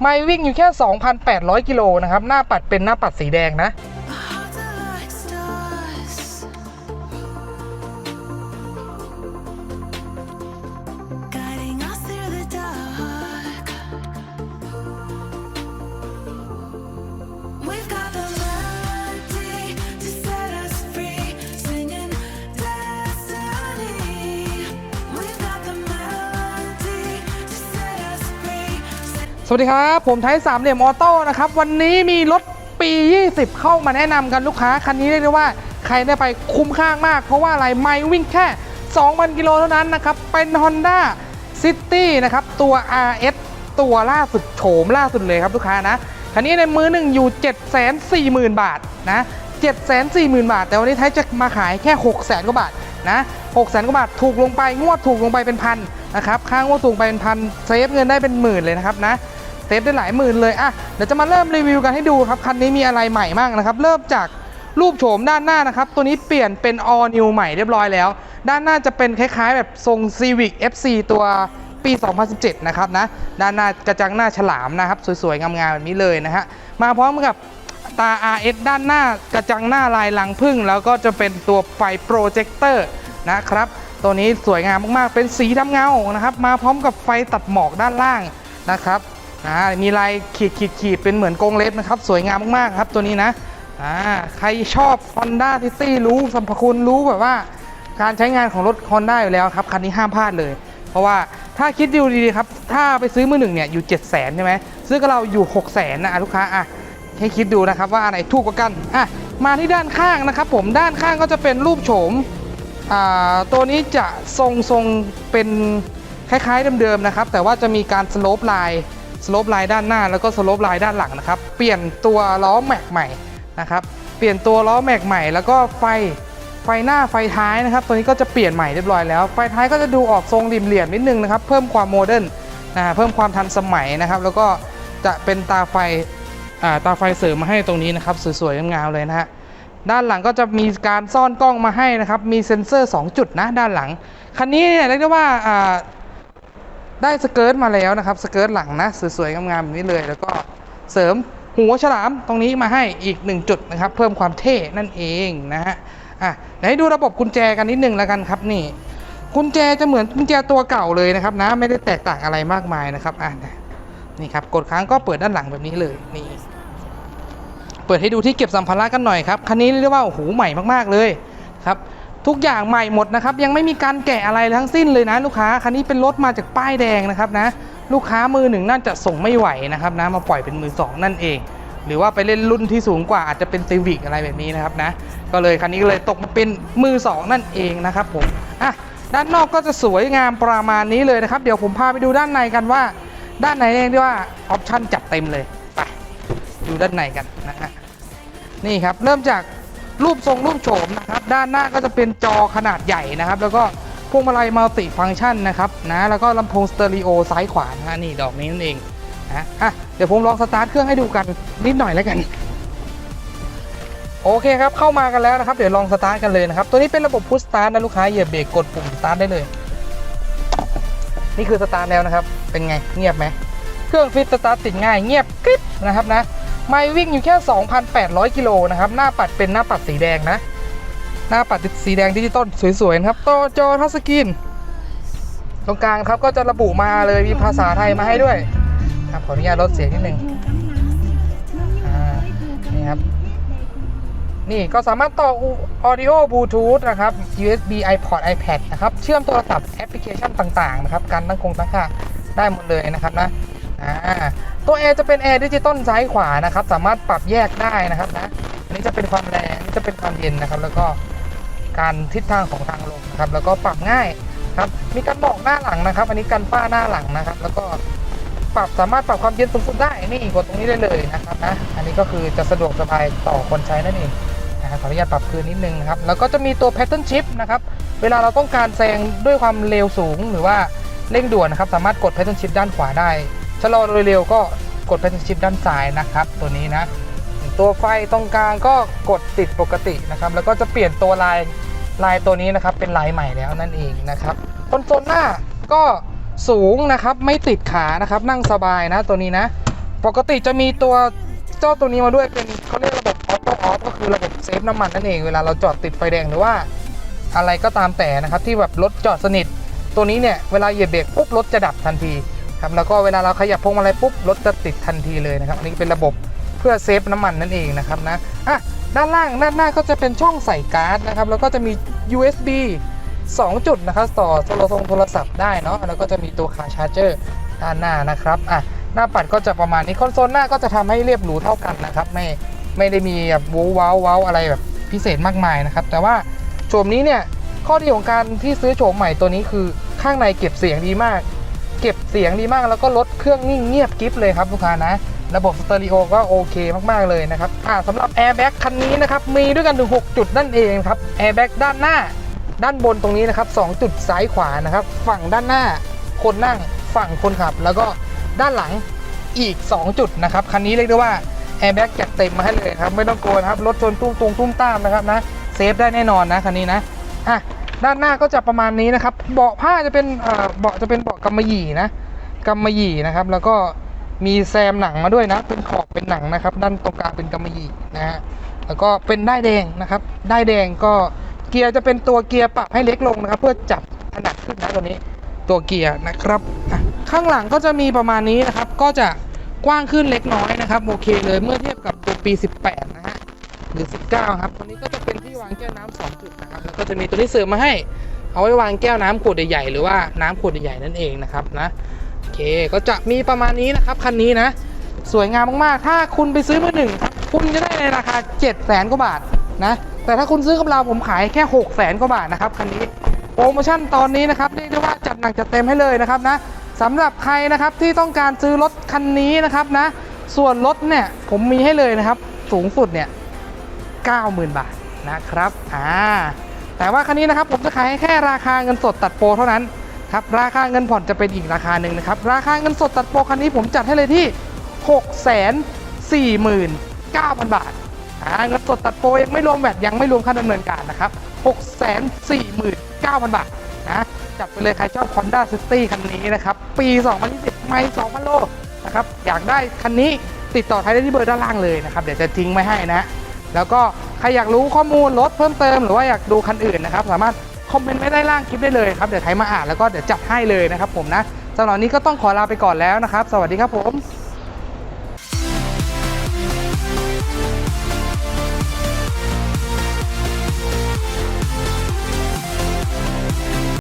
ไม่วิ่งอยู่แค่ 2,800 กิโลนะครับ หน้าปัดเป็นหน้าปัดสีแดงนะ สวัสดีครับ ผมไทยสามเหลี่ยมออโต้นะครับ วันนี้มีรถปี 20 เข้ามาแนะนำกันลูกค้า คันนี้เรียกได้ว่าใครได้ไปคุ้มค่ามาก เพราะว่าอะไรไม่วิ่งแค่ 2,000 กิโลเท่านั้นนะครับ เป็น Honda City นะครับ ตัว RS ตัวล่าสุดโฉมล่าสุดเลยครับลูกค้านะ คันนี้ในมือหนึ่งอยู่ 740,000 บาทนะ740,000 บาท แต่วันนี้ไทยจะมาขายแค่ 600,000 กว่าบาทนะ600,000 กว่าบาทถูกลงไปงวดถูกลงไปเป็นพันนะครับค่างวดถูกไปเป็นพันเซฟเงินได้เป็นหมื่นเลยนะครับนะ เซฟได้หลายหมื่นเลยอะเดี๋ยวจะมาเริ่มรีวิวกันให้ดูครับคันนี้มีอะไรใหม่บ้างนะครับ เริ่มจากรูปโฉมด้านหน้านะครับ ตัวนี้เปลี่ยนเป็น all new ใหม่เรียบร้อยแล้ว ด้านหน้าจะเป็นคล้ายๆ แบบทรง Civic FC ตัวปี 2017 นะครับนะ ด้านหน้ากระจังหน้าฉลามนะครับ สวยๆ งามๆแบบนี้เลยนะฮะ มาพร้อมกับตา RS ด้านหน้ากระจังหน้าลายลังพึ่ง แล้วก็จะเป็นตัวไฟโปรเจคเตอร์นะครับ ตัวนี้สวยงามมากๆ เป็นสีดำเงานะครับ มาพร้อมกับไฟตัดหมอกด้านล่างนะครับ อ่ามีลายขีดขีดขีดเป็นเหมือนกรงเล็บนะครับ สวยงามมากๆครับตัวนี้นะอ่าใครชอบ Honda City รู้สรรพคุณรู้แบบว่า การใช้งานของรถ Honda อยู่แล้วครับ คันนี้ห้ามพลาดเลย เพราะว่าถ้าคิดดูดีๆครับ ถ้าไปซื้อมือหนึ่งเนี่ยอยู่ 7 0 0 0 0 0ใช่ไหมซื้อกับเราอยู่ 6 0 0 0 0นะอะลูกค้าอะให้คิดดูนะครับว่าอันไหนถูกกว่ากันอะมาที่ด้านข้างนะครับ ผมด้านข้างก็จะเป็นรูปโฉมอ่าตัวนี้จะทรงทรงเป็นคล้ายๆเดิมๆนะครับ แต่ว่าจะมีการสโลปไลน์ สโลปไลน์ด้านหน้าแล้วก็สโลปไลน์ด้านหลังนะครับ เปลี่ยนตัวล้อแม็กใหม่นะครับ เปลี่ยนตัวล้อแม็กใหม่ แล้วก็ไฟไฟหน้าไฟท้ายนะครับ ตัวนี้ก็จะเปลี่ยนใหม่เรียบร้อยแล้ว ไฟท้ายก็จะดูออกทรงริมเหลี่ยมนิดนึงนะครับ เพิ่มความโมเดิร์นนะเพิ่มความทันสมัยนะครับ แล้วก็จะเป็นตาไฟอ่าตาไฟเสริมมาให้ตรงนี้นะครับ สวยๆงามๆเลยนะฮะด้านหลังก็จะมีการซ่อนกล้องมาให้นะครับ มีเซ็นเซอร์ 2 จุดนะด้านหลัง คันนี้เนี่ยเรียกได้ว่าอ่า ได้สเกิร์ตมาแล้วนะครับ สเกิร์ตหลังนะ สวยๆงามๆแบบนี้เลย แล้วก็เสริมหัวฉลามตรงนี้มาให้อีก 1 จุดนะครับ เพิ่มความเท่นั่นเองนะฮะอะเดี๋ยวให้ดูระบบกุญแจกันนิดนึงแล้วกันครับนี่กุญแจจะเหมือนกุญแจตัวเก่าเลยนะครับนะไม่ได้แตกต่างอะไรมากมายนะครับอะนี่ครับกดค้างก็เปิดด้านหลังแบบนี้เลยนี่เปิดให้ดูที่เก็บสัมภาระกันหน่อยครับคันนี้เรียกว่าโอ้โหใหม่มากๆเลยครับ ทุกอย่างใหม่หมดนะครับ ยังไม่มีการแกะอะไรทั้งสิ้นเลยนะ ลูกค้าคันนี้เป็นรถมาจากป้ายแดงนะครับนะ ลูกค้ามือหนึ่งน่าจะส่งไม่ไหวนะครับนะมาปล่อยเป็นมือสองนั่นเอง หรือว่าไปเล่นรุ่นที่สูงกว่าอาจจะเป็นซีวิกอะไรแบบนี้นะครับนะ ก็เลยคันนี้เลยตกมาเป็นมือสองนั่นเองนะครับผมอะด้านนอกก็จะสวยงามประมาณนี้เลยนะครับ เดี๋ยวผมพาไปดูด้านในกันว่า ด้านในเรียกได้ว่าออปชั่นจัดเต็มเลยไปดูด้านในกันนะฮะนี่ครับเริ่มจาก รูปทรงรูปโฉมนะครับ ด้านหน้าก็จะเป็นจอขนาดใหญ่นะครับ แล้วก็พวงมาลัยมัลติฟังก์ชันนะครับนะแล้วก็ลำโพงสเตอริโอซ้ายขวานะฮะนี่ดอกนี้นั่นเองนะอะเดี๋ยวผมลองสตาร์ทเครื่องให้ดูกันนิดหน่อยแล้วกันโอเคครับเข้ามากันแล้วนะครับ เดี๋ยวลองสตาร์ทกันเลยนะครับ ตัวนี้เป็นระบบพุชสตาร์ทนะลูกค้าเหยียบเบรกกดปุ่มสตาร์ทได้เลย นี่คือสตาร์ทแล้วนะครับ เป็นไงเงียบไหมเครื่องฟิตสตาร์ทติดง่ายเงียบกริบนะครับนะ ไม่วิ่งอยู่แค่ 2,800 กิโลนะครับ หน้าปัดเป็นหน้าปัดสีแดงนะ หน้าปัดสีแดงดิจิตอลสวยๆนะครับต่อจอทัชสกรีนตรงกลางครับก็จะระบุมาเลยมีภาษาไทยมาให้ด้วยครับขออนุญาตลดเสียงนิดนึงนี่ครับ นี่ก็สามารถต่อ audio bluetooth นะครับ USB iPod iPad นะครับ เชื่อมโทรศัพท์แอปพลิเคชันต่างๆนะครับ การตั้งคงตั้งค่าได้หมดเลยนะครับนะ อ่าตัวแอร์จะเป็นแอร์ดิจิตอลซ้ายขวานะครับ สามารถปรับแยกได้นะครับนะอันนี้จะเป็นความแรงนนี้จะเป็นความเย็นนะครับ แล้วก็การทิศทางของทางลมนะครับแล้วก็ปรับง่ายครับมีการบอกหน้าหลังนะครับ อันนี้กันฝ้าหน้าหลังนะครับ แล้วก็ปรับสามารถปรับความเย็นสูงสุดได้นี่กดตรงนี้ได้เลยนะครับนะอันนี้ก็คือจะสะดวกสบายต่อคนใช้นั่นเองนะครับขออนุญาตปรับคืนนิดนึงนะครับแล้วก็จะมีตัว pattern shift นะครับเวลาเราต้องการแซงด้วยความเร็วสูงหรือว่าเร่งด่วนนะครับ สามารถกด pattern shift ด้านขวาได้ ชะลอโดยเร็วก็กด pattern shift ด้านซ้ายนะครับ ตัวนี้นะ ตัวไฟตรงกลางก็กดติดปกตินะครับ แล้วก็จะเปลี่ยนตัวลายลายตัวนี้นะครับ เป็นลายใหม่แล้วนั่นเองนะครับคอนโซลหน้าก็สูงนะครับไม่ติดขานะครับ นั่งสบายนะตัวนี้นะ ปกติจะมีตัวเจ้าตัวนี้มาด้วยเป็นเขาเรียกระบบออโต้ออฟก็คือระบบเซฟน้ำมันนั่นเองเวลาเราจอดติดไฟแดงหรือว่า อะไรก็ตามแต่นะครับที่แบบรถจอดสนิท ตัวนี้เนี่ยเวลาเหยียบเบรกปุ๊บรถจะดับทันที ครับแล้วก็เวลาเราขยับพวงมาลัยปุ๊บรถจะติดทันทีเลยนะครับอันนี้เป็นระบบเพื่อเซฟน้ำมันนั่นเองนะครับนะอะด้านล่างด้านหน้าก็จะเป็นช่องใส่การ์ดนะครับแล้วก็จะมี USB 2 จุดนะครับต่อโทรศัพท์โทรศัพท์ได้เนาะแล้วก็จะมีตัวคาชาร์เจอร์ด้านหน้านะครับอะหน้าปัดก็จะประมาณนี้คอนโซลหน้าก็จะทำให้เรียบหรูเท่ากันนะครับไม่ไม่ได้มีแบบวูว้าวว้าวอะไรแบบพิเศษมากมายนะครับแต่ว่าโฉมนี้เนี่ยข้อดีของการที่ซื้อโฉมใหม่ตัวนี้คือข้างในเก็บเสียงดีมาก เก็บเสียงดีมากแล้วก็ลดเครื่องนิ่งเงียบกิฟเลยครับลูกค้านะ ระบบสเตอริโอก็โอเคมาก ๆ เลยนะครับอ่าสำหรับแอร์แบ็กคันนี้นะครับ มีด้วยกันถึง 6 จุดนั่นเองครับแอร์แบ็กด้านหน้า ด้านบนตรงนี้นะครับ 2 จุดซ้ายขวานะครับ ฝั่งด้านหน้า คนนั่งฝั่งคนขับ แล้วก็ด้านหลังอีก 2 จุดนะครับคันนี้เรียกได้ว่าแอร์แบ็กจัดเต็มมาให้เลยครับ ไม่ต้องกลัวนะครับรถชนตุ้มตรงตุ้มตามนะครับนะเซฟได้แน่นอนนะคันนี้นะอะ ด้านหน้าก็จะประมาณนี้นะครับ เบาะผ้าจะเป็นเบาะจะเป็นเบาะกำมะหยี่นะกำมะหยี่นะครับ แล้วก็มีแซมหนังมาด้วยนะ เป็นขอบเป็นหนังนะครับ ด้านตรงกลางเป็นกำมะหยี่นะฮะแล้วก็เป็นได้ายแดงนะครับ ได้ายแดงก็เกียร์จะเป็นตัวเกียร์ปรับให้เล็กลงนะครับ เพื่อจับถนัดขึ้นนะตัวนี้ตัวเกียร์นะครับข้างหลังก็จะมีประมาณนี้นะครับ ก็จะกว้างขึ้นเล็กน้อยนะครับโอเคเลยเมื่อเทียบกับตัวปี 18 นะฮะหรือ 19 ครับตัวนี้ก็จะเป็นที่วางแก้วน้ำสองจุดนะครับ ก็จะมีตัวนี้เสริมมาให้ เอาไว้วางแก้วน้ำขวดใหญ่ๆหรือว่าน้ำขวดใหญ่ๆนั่นเองนะครับนะโอเคก็จะมีประมาณนี้นะครับคันนี้นะสวยงามมากๆ ถ้าคุณไปซื้อมือหนึ่งคุณจะได้ในราคา 7 0 0แสนกว่าบาทนะแต่ถ้าคุณซื้อกับเราผมขายแค่ 6 0แสนกว่าบาทนะครับคันนี้โปรโมชั่นตอนนี้นะครับเรียกได้ว่าจัดหนักจัดเต็มให้เลยนะครับนะสำหรับใครนะครับที่ต้องการซื้อรถคันนี้นะครับนะส่วนรถเนี่ยผมมีให้เลยนะครับสูงสุดเนี่ย90,000 บาทนะครับ อ่า แต่ว่าคันนี้นะครับผมจะขายให้แค่ราคาเงินสดตัดโปรเท่านั้นครับราคาเงินผ่อนจะเป็นอีกราคาหนึ่งนะครับราคาเงินสดตัดโปรคันนี้ผมจัดให้เลยที่ 649,000 บาทเงินสดตัดโปรยังไม่รวมแวดยังไม่รวมค่าดำเนินการนะครับ 649,000 บาทนะจัดไปเลยใครชอบ Honda City คันนี้นะครับ ปี 2020 ไม่ 2,000 โลนะครับ อยากได้คันนี้ติดต่อไทยได้ที่เบอร์ด้านล่างเลยนะครับ เดี๋ยวจะทิ้งไว้ให้นะ แล้วก็ ใครอยากรู้ข้อมูลรถเพิ่มเติมหรือว่าอยากดูคันอื่นนะครับ สามารถคอมเมนต์ไว้ได้ล่างคลิปได้เลยครับ เดี๋ยวไทยมาอ่านแล้วก็เดี๋ยวจัดให้เลยนะครับผมนะสำหรับนี้ก็ต้องขอลาไปก่อนแล้วนะครับ สวัสดีครับผม